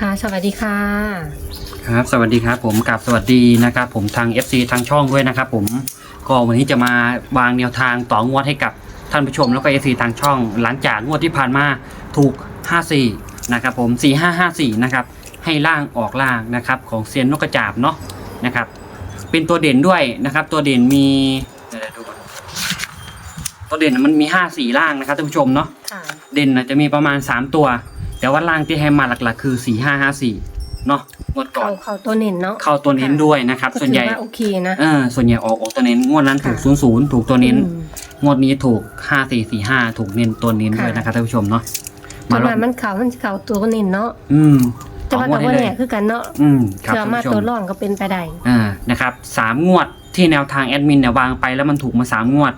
ค่ะ สวัสดีค่ะ ครับ สวัสดีครับ ผมกับสวัสดีนะครับ ผมทาง FC ทางช่องด้วยนะครับผมก็วันนี้จะมาวางแนวทางต่องวดให้กับท่านผู้ชมแล้วก็ FC ทางช่อง หลังจากงวดที่ผ่านมาถูก 54 นะครับผม 4554 นะครับ ให้ล่างออกล่างนะครับของเซียนนกกระจาบเนาะนะครับ เป็นตัวเด่นด้วยนะครับ ตัวเด่นมีเดี๋ยวๆดูก่อนตัวเด่นมันมี 54 ล่างนะครับท่านผู้ชมเนาะค่ะเด่นน่ะจะมีประมาณ 3 ตัว แต่ว่าล่างที่ให้มาหลักๆ คือ4554เนาะงวดก่อเขาน เขาตัวเน้นเนาะ เข้าตัวเน้นด้วยนะครับ ก็ส่วนถืใหญ่อว่าโอเคนะ เออส่วนใหญ่ออกออกตัวเน้นงวดนั้นถูกค่ะ ศูนย์ศูนย์ถูกตัวเน้น อืม งวดนี้ถูกห้าสี่สี่ห้าถูกเน้นตัวเน้นด้วยค่ะนะครับท่านผู้ชมเนาะจังหลวะองมันเขามันเขาตัวเน้นเนาะอืมแต่ว่าสองงแต่วดว่าให้เลเนี่ยยคือกันเนาะอืมครับเชื่อท่านมาผู้ชตัวมร่องก็เป็นไปได้อ่านะครับสามงวดที่แนวทางแอดมินเนี่ยวางไปแล้วมันถูกมาสามงวด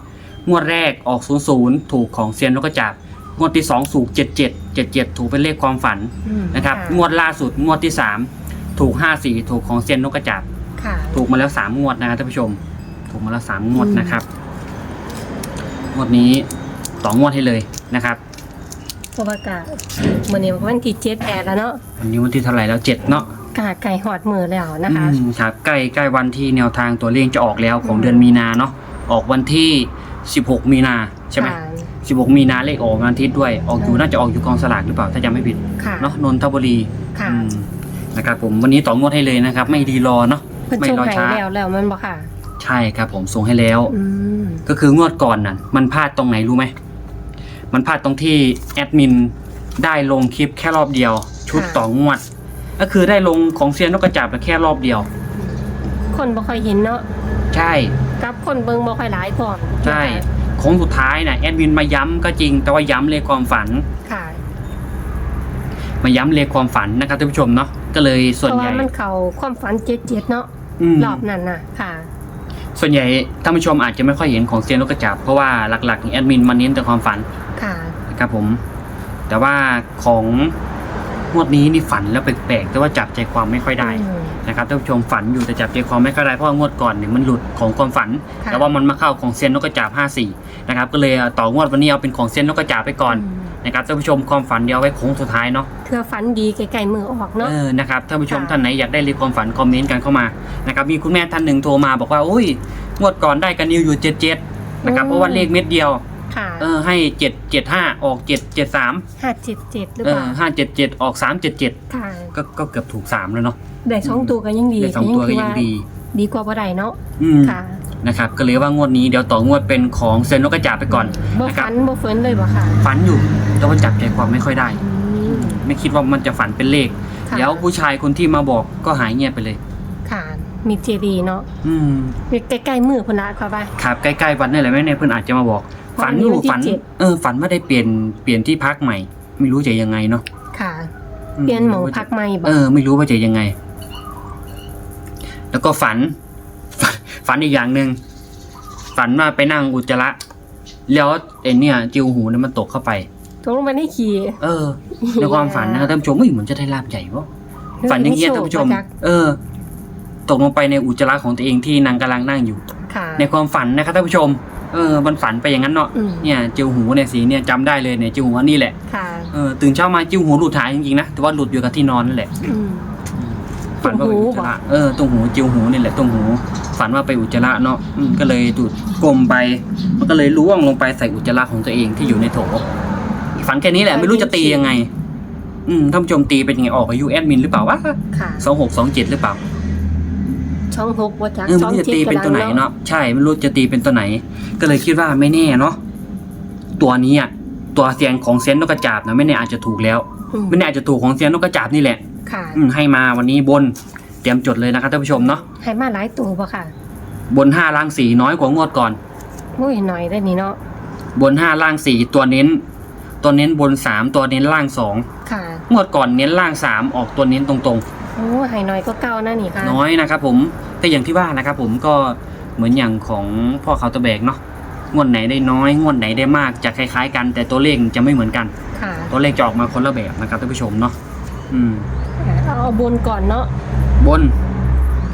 งวดแรกออกศูนย์ศูนย์ถูกของเซียนนกกระจาบ งวดที่สองถูกเจ็ดเจ็ดเจ็ดเจ็ดถูกเป็นเลขความฝันอืมนะครับค่ะงวดล่าสุดงวดที่สามถูกห้าสี่ถูกของเซียนนกกระจาบ ค่ะ ถูกมาแล้วสามงวดนะครับท่านผู้ชม ถูกมาแล้วสามงวดอืมนะครับ งวดนี้ต่องวดให้เลยนะครับ เพราะว่ากะเมื่อนี้วันที่เจ็ดแปดแล้วเนาะวันนี้วันที่เท่าไหร่แล้วเจ็ดเนาะกะไก่หอดมือแล้วนะคะ อืมครับใกล้ใกล้วันที่แนวทางตัวเลขจะออกแล้วของอืม เดือนมีนาเนาะออกวันที่สิบหกมีนาใช่ไหมค่ะ สิบหกมีนาเลขออกวันอาทิตย์ด้วย ออกอยู่น่าจะออกอยู่กองสลากหรือเปล่าถ้าจำไม่ผิดค่ะ เนาะนนทบุรีค่ะ อืมนะครับผมวันนี้ต่องวดให้เลยนะครับ ไม่ดีรอเนาะเพิ่นไม่ส่งรอให้ช้าแล้วแล้วมันบ่ค่ะ ใช่ครับผมส่งให้แล้ว อืม ก็คืองวดก่อนน่ะมันพลาดตรงไหนรู้ไหม มันพลาดตรงที่แอดมินได้ลงคลิปแค่รอบเดียว ชุดต่องวด ก็คือได้ลงของเซียนนกกระจาบแค่รอบเดียว คนบ่ค่อยเห็นเนาะใช่ กับคนเบิ่งบ่ค่อยหลายพร้อมใช่ ของสุดท้ายน่ะแอดมินมาย้ำก็จริง แต่ว่าย้ำเลขความฝันค่ะมาย้ำเลขความฝันนะครับท่านผู้ชมเนาะก็เลยเพส่วนราะใหว่าญ่มันเข้าความฝันเจ็ดเจ็ดเนาะอืมรอบนั้นน่ะค่ะ ส่วนใหญ่ท่านผู้ชมอาจจะไม่ค่อยเห็นของเซียนนกกระจาบเพราะว่าหลักๆแอดมินมาเน้นแต่ความฝันค่ะนะครับผม แต่ว่าของ งวดนี้นี่ฝันแล้วแปลกๆแต่ว่าจับใจความไม่ค่อยได้อืม นะครับท่านผู้ชมฝันอยู่แต่จับใจความไม่ค่อยได้เพราะว่างวดก่อนเนี่ยมันหลุดของความฝัน ค่ะ แต่ว่ามันมาเข้าของเซียนนกกระจาบ54นะครับก็เลยต่องวดวันนี้เอาเป็นของเซียนนกกระจาบไปก่อนมนะครับท่านผู้ชมความฝันเดียวไว้โค้งสุดท้ายเนาะเพื่อฝันดีไกลๆมือออกเนาะ เออ นะครับ ท่านผู้ชมค่ะ ท่านไหนอยากได้รีความฝันคอมเมนต์กันเข้ามา นะครับ มีคุณแม่ท่านหนึ่งโทรมาบอกว่าอุ้ย งวดก่อนได้กันนิวอยู่77นะครับ เพราะว่าเลขเม็ดเดียว ค่ะเออให้775ออก773ห้าเจ็ดเจ็ดหรือเอเปอล่า577ออก377ค่ะก็ก็เกือบถูกสามแล้วเนาะได้สองตัวก็ยังดีได้สองตัวก็ยังดี ดีกว่าบ่ได้เนาะอืมค่ะนะครับก็เลยว่างวดนี้เดี๋ยวต่องวดเป็นของเซนนกกระจาบไปก่อนบ่นะครับฝันบ่เฟินเลยบ่ค่ะฝันอยู่แต่ว่าจับใจความไม่ค่อยได้อืมไม่คิดว่ามันจะฝันเป็นเลขค่ะเดี๋ยวผู้ชายคนที่มาบอกก็หายเงียบไปเลย ค่ะ มีเจดีย์เนาะ อืมมีใกล้ๆมือพุ่นละค่ะว่าครับใกล้ๆวันนี่แหละแม่เนี่ยเพื่อนอาจจะมาบอกวัน ฝันนี้อยู่วันที่ฝันเจ็ดเออ ฝันว่าได้เปลี่ยนเปลี่ยนที่พักใหม่ ไม่รู้จะยังไงเนาะค่ะอืมเปลี่ยนหมองพักใหม่บ่เออ ไม่รู้ว่าจะยังไง แล้วก็ฝันฝัน ฝันอีกอย่างหนึ่งฝันว่าไปนั่งอุจจาระแล้วไอเนี่ย จิวหูเนี่ยมันตกเข้าไปตกลงไปในขี่เออในความฝันนะครับท่านผู้ชมเฮ้ยเหมือนจะได้ลาบใหญ่วะฝันอย่างเงี้ยท่านผู้ชม เออ ตกลงไปในอุจจาระของตัวเองที่นางกำลังนั่งอยู่ค่ะในความฝันนะครับท่านผู้ชม เออมันฝันไปอย่างนั้นเนาะอืม เนี่ยจิวหูเนี่ยสีเนี่ยจำได้เลยเนี่ยจิวหูอันนี้แหละค่ะเออตื่นเช้ามาจิวหูหลุดหายจริงๆนะแต่ว่าหลุดอยู่กับที่นอนนั่นแหละอืม ฝันว่าไปอุจจาระตรงหูเออตรงหูจิวหูนี่แหละตรงหู ฝันว่าไปอุจจาระเนาะอืมก็เลยดูดกลมไป มันก็เลยล่วงลงไปใส่อุจจาระของตัวเองที่อยู่ในโถฝันแค่นี้แหละไม่รู้จะตียังไง อืมท่านผู้ชมตีเป็นยังไงออกอายุแอดมินหรือเปล่าวะค่ะ สองหกสองเจ็ดหรือเปล่า ช่องหกบ่จักเออช่ไม่องรู้จะเจ็ดตีเป็นตัวไหนกำลังเนาะใช่ไม่รู้จะตีเป็นตัวไหน ก็เลยคิดว่าไม่แน่เนาะตัวนี้อะตัวเสียงของเซยนนกกระจาบนะไม่แน่อาจจะถูกแล้วอืมไม่แน่อาจจะถูกของเซียนนกกระจาบนี่แหละค่ะอืมให้มาวันนี้บนเตรียมจดเลยนะครับท่านผู้ชมเนาะให้มาหลายตัวบ่ค่ะบนห้าล่างสี่น้อยกว่างวดก่อนโอ้ยหน่อยได้นี่เนาะบนห้าล่างสี่ตัวเน้น ตัวเน้นบนสามตัวเน้นล่างสองค่ะงวดก่อนเน้นล่างสามออกตัวเน้นตรง โอ้ให้หน่อยก็เก่านะนี่ค่ะๆน้อยนะครับผมแต่อย่างที่ว่านะครับผมก็เหมือนอย่างของพ่อเขาตะแบกเนาะงวดไหนได้น้อยงวดไหนได้มากจะคล้ายๆ กัน แต่ตัวเลขจะไม่เหมือนกัน ค่ะตัวเลขจะออกมาคนละแบบนะครับท่านผู้ชมเนาะอืมเอาเอาบนก่อนเนาะบน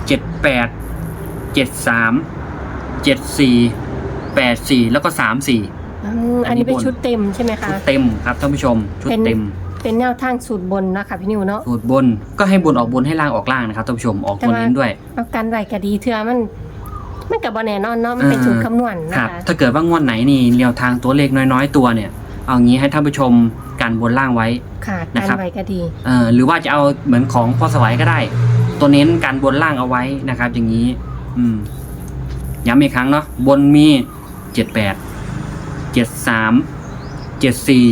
เจ็ดแปดเจ็ดสามเจ็ดสี่แปดสี่แล้วก็สามสี่อืมอันนี้เป็นชุดเต็มใช่ไหมคะ ชุดเต็มครับท่านผู้ชม ชุดเป็นเต็ม เเป็นแนวทางสูตรบนนะคะพี่นิวเนาะสูตรบนก็ให้บนออกบนให้ล่างออกล่างนะครับท่านผู้ชมออกตัวแต่ว่านี้ด้วยเอากันไว้ก็ดีเทื่อมันมันกับบแน่นอนเนาะมันเป็นเออสูตรคำนวณคนะรับคะถ้าเกิดว่างวดไหนนี่แนวทางตัวเลขน้อยๆ ตัวเนี่ย เอางี้ให้ท่านผู้ชมกันบนล่างไว้ค่ะนะกันครับไว้ก็ดีเออหรือว่าจะเอาเหมือนของพ่อสวัยก็ได้ ตัวเน้นการบนล่างเอาไว้นะครับ อย่างนี้ อืมย้ำอีกครั้งเนาะบนมีเจ็ดแปดเจ็ดสามเจ็ดสี่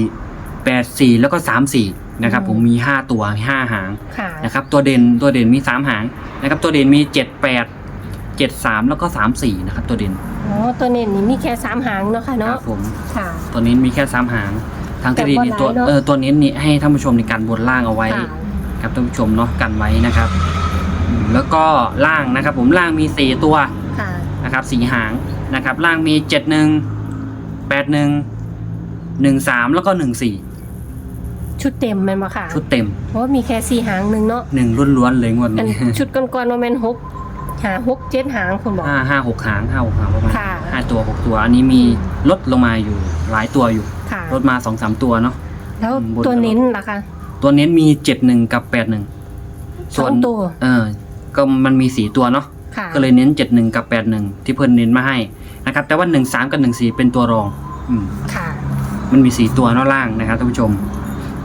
แปดสี่แล้วก็สามสี่นะครับอืมผมมีห้าตัวมีห้าหางค่ะนะครับ ตัวเด่นตัวเด่นมีสามหางนะครับ ตัวเด่นมีเจ็ดแปดเจ็ดสามแล้วก็สามสี่นะครับ ตัวเด่นอ๋อตัวเน้นนี่มีแค่สามหางเนาะค่ะคเนาะรับผมค่ะ ตัวนี้มีแค่สามหางทางที่ดีแต่นี่บนตัวหลายเนอะ เออตัวนี้นี่ให้ท่านผู้ชมในการบนล่างเอาไว้ ค่ะครับท่านผู้ชมเนาะกันไว้นะครับอืมแล้วก็ล่างนะครับ ผมล่างมีสี่ตัว ค่ะนะครับสีหางนะครับ ล่างมีเจ็ดหนึ่งแปดหนึ่งหนึ่งสามแล้วก็หนึ่งสี่ ชุดเต็มแมันบ่ค่ะชุดเต็มเพราะว่ามีแค่สี่หางหนึ่งเนาะหนึ่งล้วนๆเลยงวดอันนี้ชุดก่อนๆว่าแม่นหกหาหกเจ็ดหางคุณบอก ห้าห้าหกหางห้าหกหางประมาณค่ะ ห้าตัวหกตัว อันนี้มีลดลงมาอยู่หลายตัวอยู่ค่ะ ลดมาสองสามตัวเนาะ แล้วอืมบนตัวเน้นล่ะคะ ตัวเน้นมีเจ็ดหนึ่งกับแปดหนึ่งสองตัว เออ ก็มันมีสี่ตัวเนาะ ค่ะ ก็เลยเน้นเจ็ดหนึ่งกับแปดหนึ่งที่เพิ่นเน้นมาให้นะครับ แต่ว่าหนึ่งสามกับหนึ่งสี่เป็นตัวรอง อืมค่ะ มันมีสี่ตัวเนอกล่างนะครับท่านผู้ชม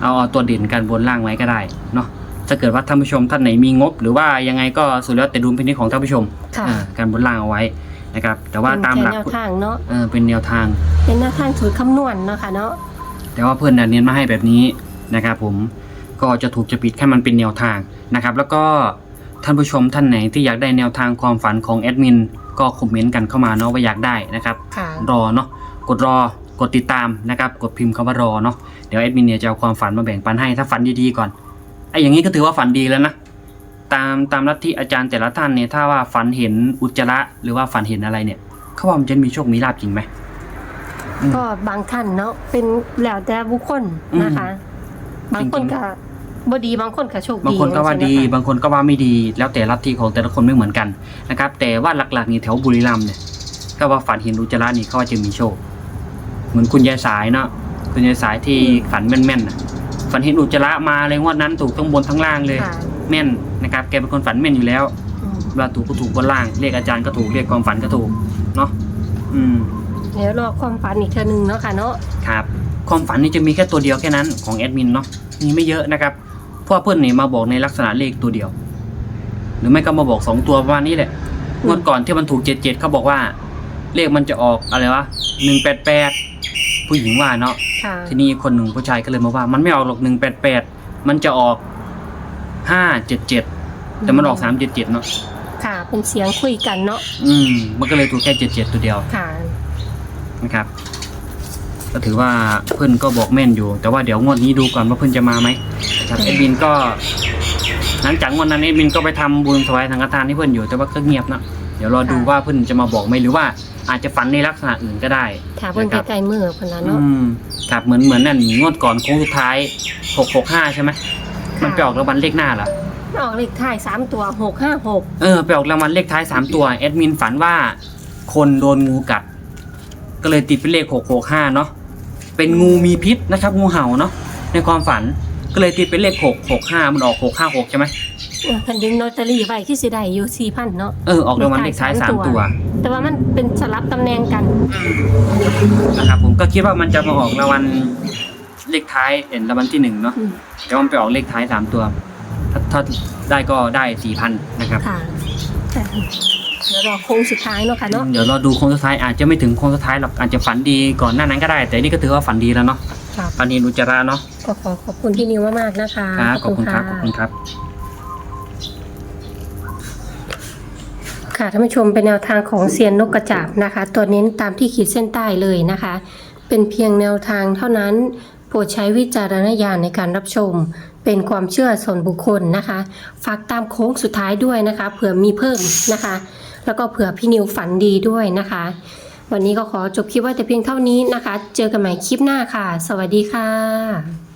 เอาเอาตัวเด่นกันบนล่างไว้ก็ได้เนาะถ้าเกิดว่าท่านผู้ชมท่านไหนมีงบ หรือว่ายังไงก็สุดแล้วแต่ดุลพินิจของท่านผู้ชมค่ะ อ่าการบนล่างเอาไว้นะครับ แต่ว่าตามหลักเป็นแค่แนวทางเนาะเออเป็นแนวทาง เป็นแนวทางสูตรคำนวณเนาะค่ะเนาะแต่ว่าเพื่อนน่ะเน้นมาให้แบบนี้นะครับผมก็จะถูกจะปิดแค่มันเป็นแนวทางนะครับ แล้วก็ท่านผู้ชมท่านไหนที่อยากได้แนวทางความฝันของแอดมินก็คอมเมนต์กันเข้ามาเนาะว่าอยากได้นะครับ ค่ะ รอเนาะกดรอ กดติดตามนะครับกดพิมพ์คำว่ารอเนาะเดี๋ยวแอดมินเนี่ยจะเอาความฝันมาแบ่งปันให้ถ้าฝันดีๆก่อนไอ้อย่างนี้ก็ถือว่าฝันดีแล้วนะตามตามลัทธิอาจารย์แต่ละท่านเนี่ยถ้าว่าฝันเห็นอุจจาระหรือว่าฝันเห็นอะไรเนี่ยเขาว่ามันจะมีโชคมีลาบจริงไหมอืมก็บางท่านเนาะเป็นแล้วแต่บุคคลนะคะอืมบางคนก็บ่ดีบางคนก็โชคดีบางคนก็ว่าดีใช่ไหมคะบางคนก็ว่าไม่ดี แล้วแต่ลัทธิของแต่ละคนไม่เหมือนกันนะครับ แต่ว่าหลักๆนี่แถวบุรีรัมย์เนี่ยก็ว่าฝันเห็นอุจจาระนี่เขาว่าจะมีโชค เหมือนคุณยายสายเนาะคุณยายสายที่ฝันแม่นๆน่ะฝันเห็นอุจจาระมาเลยงวดนั้นถูกทั้งบนทั้งล่างเลย ค่ะแม่นนะครับ แกเป็นคนฝันแม่นอยู่แล้ว อืมเวลาถูกก็ถูกบนล่างเรียกอาจารย์ก็ถูกเรียกความฝันก็ถูกเนาะอืมเดี๋ยวรอความฝันอีกเทื่อนึงเนาะค่ะเนาะครับ ความฝันนี่จะมีแค่ตัวเดียวแค่นั้นของแอดมินเนาะมีไม่เยอะนะครับเพราะว่าเพื่อนนี่มาบอกในลักษณะเลขตัวเดียว หรือไม่ก็มาบอกสองตัวประมาณนี้แหละงวดก่อนที่มันถูกเจ็ดเจ็ดเขาบอกว่า เลขมันจะออกอะไรวะหนึ่งแปดแปด ผู้หญิงว่าเนาะค่ะทีนี้คนหนึ่งผู้ชายก็เลยมาว่า มันไม่ออกหรอกหนึ่งแปดแปดมันจะออกห้าเจ็ดเจ็ดแต่มันออกสามเจ็ดเจ็ดเนาะค่ะ เป็นเสียงคุยกันเนาะอืม มันก็เลยถูกแค่เจ็ดเจ็ดตัวเดียวค่ะนะครับ ก็ถือว่าเพื่อนก็บอกแม่นอยู่ แต่ว่าเดี๋ยวงวดนี้ดูก่อนว่าเพื่อนจะมาไหมนะครับเอ็ดมินก็หลังจากงวดนั้นเอ็ดมินก็ไปทำบุญถวายสังฆทานให้เพื่อนอยู่แต่ว่าก็เงียบนะเดี๋ยวรอดูค่ะว่าเพื่อนจะมาบอกไหมหรือว่า อาจจะฝันในลักษณะอื่นก็ได้ค่ะเพิ่นนะครับใกล้ๆมือเพิ่นละอืเนาะมครับเหมือนเหมือนนั่นงวดก่อนโค้งสุดท้ายหกหกห้าใช่ไหมมันไปออกรางวัลเลขหน้าเหรอ ออกเลขท้ายสามตัวหกห้าหกเออไปออกรางวัลเลขท้ายสามตัวแอดมินฝันว่า คนโดนงูกัด ก็เลยติดเป็นเลขหกหกห้าเนาะเป็นงูมีพิษนะครับ งูเห่าเนาะในความฝันก็เลยติดเป็นเลขหกหกห้ามันออกหกห้าหกใช่ไหมเพิ่นดึงลอตเตอรี่ไว้ที่สิได้อยู่สี่พันเนาะ เออออกรางวัลเลขท้ายสามตัว แต่ว่ามันเป็นสลับตำแหน่งกัน นะครับผมก็คิดว่ามันจะมาออกรางวัลเลขท้ายเห็นรางวัลที่หนึ่งเนาะอืม แต่ว่ามันไปออกเลขท้ายสามตัวถ้าถ้าได้ก็ได้สี่พันนะครับค่ะค่ะเดี๋ยวรอโค้งสุดท้ายเนาะค่ะเนาะเดี๋ยวรอดูโค้งสุดท้ายอาจจะไม่ถึงโค้งสุดท้ายหรอกอาจจะฝันดีก่อนหน้านั้นก็ได้ แต่นี่ก็ถือว่าฝันดีแล้วเนาะค่ะฝันเห็นอุจจาระเนาะก็ขอขอบคุณพี่นิวมากๆนะคะ ครับขอบคุณครับขอบคุณครับ ค่ะท่านผู้ชมเป็นแนวทางของเซียนนกกระจาบนะคะ ตัวเน้นตามที่ขีดเส้นใต้เลยนะคะ เป็นเพียงแนวทางเท่านั้นโปรดใช้วิจารณญาณในการรับชม เป็นความเชื่อส่วนบุคคลนะคะ ฝากตามโค้งสุดท้ายด้วยนะคะ เผื่อมีเพิ่มนะคะ แล้วก็เผื่อพี่นิวฝันดีด้วยนะคะ วันนี้ก็ขอจบคลิปไว้แต่เพียงเท่านี้นะคะ เจอกันใหม่คลิปหน้าค่ะ สวัสดีค่ะ